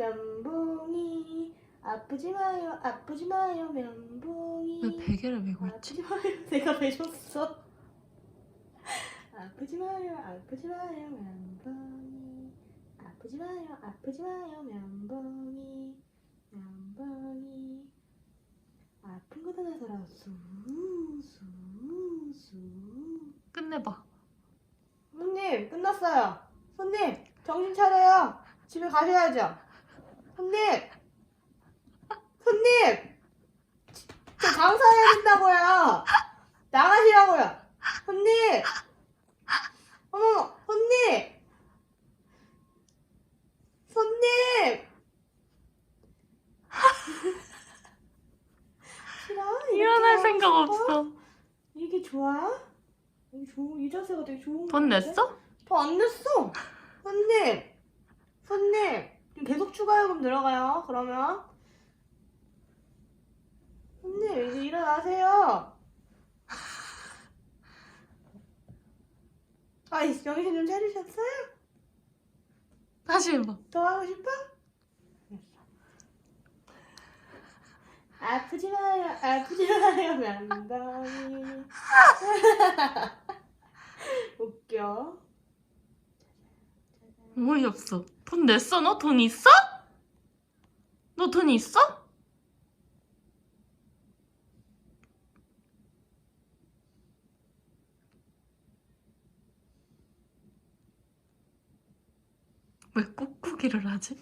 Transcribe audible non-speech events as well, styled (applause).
면봉이. 아프지 마요 아프지 마요 면봉이. 왜 베개를 메고 있지? 아프지? 마요. (laughs) 내가 배줬어? 아프지 마요 아프지 마요 면봉이. 아프지 마요 아프지 마요 면봉이. 면봉이. 아픈 거다 나서라 수수수. 끝내봐. 손님 끝났어요. 손님 정신 차려요. 집에 가셔야죠 손님 손님 저 장사해야 된다고요 나가시라고요 손님 어머 손님 손님 싫어? 이렇게 일어날 하고 생각 싶어? 없어. 이게 좋아? 이게 좋은 이 자세가 되게 좋은 거 돈? 냈어? 더안 냈어. 손님, 손님, 계속 추가 요금 들어가요. 그러면 손님 이제 일어나세요. 아이 정신 좀 차리셨어요? 다시 해봐. 더 하고 싶어? 아프지 마요, 아프지 마요, 면덩이. (laughs) 웃겨. 어이없어. 돈 냈어? 너 돈 있어? 너 돈 있어? 왜 꾹꾹이를 하지?